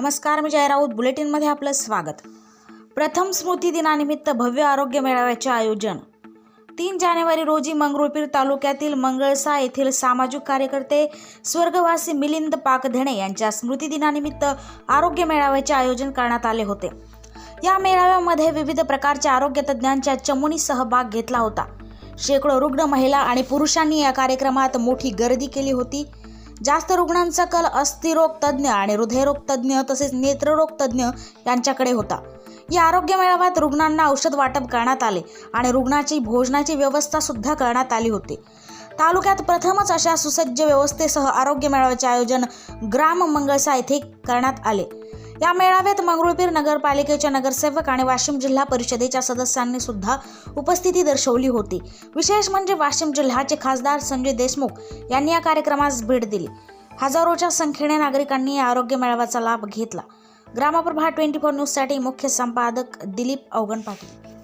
नमस्कार मी जय राऊत बुलेटिनमध्ये आपलं स्वागत. प्रथम स्मृती दिनानिमित्त भव्य आरोग्य मेळाव्याचे आयोजन. तीन जानेवारी रोजी मंगरुळपीर तालुक्यातील मंगळसा येथील सामाजिक कार्यकर्ते स्वर्गवासी मिलिंद पाकधणे यांच्या स्मृती दिनानिमित्त आरोग्य मेळाव्याचे आयोजन करण्यात आले होते. या मेळाव्यामध्ये विविध प्रकारच्या आरोग्य तज्ज्ञांच्या चमूनी सहभाग घेतला होता. शेकडो रुग्ण महिला आणि पुरुषांनी या कार्यक्रमात मोठी गर्दी केली होती. जास्त रुग्णांचा कल अस्थिरोग तज्ज्ञ आणि हृदयरोग तज्ज्ञ तसेच नेत्ररोग तज्ज्ञ यांच्याकडे होता. या आरोग्य मेळाव्यात रुग्णांना औषध वाटप करण्यात आले आणि रुग्णाची भोजनाची व्यवस्था सुद्धा करण्यात आली होती. तालुक्यात प्रथमच अशा सुसज्ज व्यवस्थेसह आरोग्य मेळाव्याचे आयोजन ग्राम मंगळसा येथे करण्यात आले. या मेळाव्यात मंगरुळपीर नगरपालिकेच्या नगरसेवक आणि वाशिम जिल्हा परिषदेच्या सदस्यांनी सुद्धा उपस्थिती दर्शवली होती. विशेष म्हणजे वाशिम जिल्ह्याचे खासदार संजय देशमुख यांनी या कार्यक्रमास भेट दिली. हजारोच्या संख्येने नागरिकांनी या आरोग्य मेळाव्याचा लाभ घेतला. ग्रामप्रभा ट्वेंटी फोर न्यूजसाठी मुख्य संपादक दिलीप अवगण पाटील.